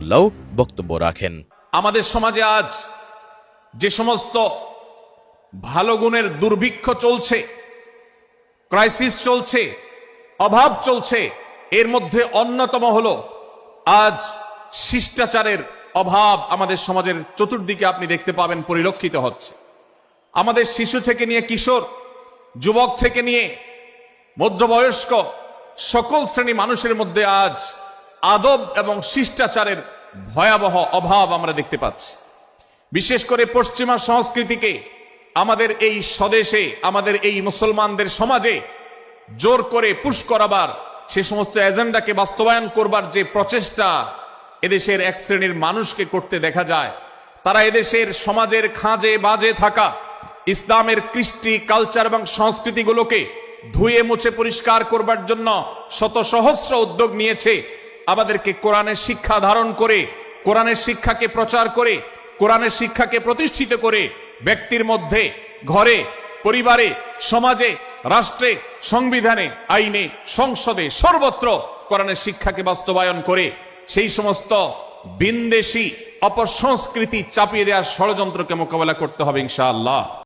লাউ বক্তব্য রাখেন। আমাদের সমাজে আজ যে সমস্ত ভালো গুণের দুর্ভিক্ষ চলছে ক্রাইসিস চলছে, অভাব চলছে, এর মধ্যে অন্যতম হলো আজ শিষ্টাচারের অভাব আমাদের সমাজের চতুর্দিকে আপনি দেখতে পাবেন, পরিলক্ষিত হচ্ছে। আমাদের শিশু থেকে নিয়ে কিশোর, যুবক থেকে নিয়ে মধ্যবয়স্ক সকল শ্রেণি মানুষের মধ্যে আজ আদব এবং শিষ্টাচারের ভয়াবহ অভাব আমরা দেখতে পাচ্ছি। বিশেষ করে পশ্চিমা সংস্কৃতিকে, আমাদের এই স্বদেশে, আমাদের এই মুসলমানদের সমাজে জোর করে পুশ করাবার, সে সমস্ত এজেন্ডাকে বাস্তবায়ন করবার যে প্রচেষ্টা এদেশের এক শ্রেণির মানুষকে করতে দেখা যায়, তারা এদেশের সমাজের খাঁজে বাজে থাকা, ইসলামের কৃষ্টি, কালচার এবং সংস্কৃতিগুলোকে ধুয়ে মুছে পরিষ্কার করবার জন্য শত সহস্র উদ্যোগ নিয়েছে আমাদেরকে কোরআনের শিক্ষা ধারণ করে, কোরআনের শিক্ষাকে প্রচার করে, কোরআনের শিক্ষাকে প্রতিষ্ঠিত করে ব্যক্তির মধ্যে, ঘরে, পরিবারে, সমাজে, রাষ্ট্রে, সংবিধানে, আইনে, সংসদে সর্বত্র কোরআনের শিক্ষাকে বাস্তবায়ন করে সেই সমস্ত বিন্দেশি অপসংস্কৃতি চাপিয়ে দেওয়ার ষড়যন্ত্রকে মোকাবেলা করতে হবে ইনশাআল্লাহ।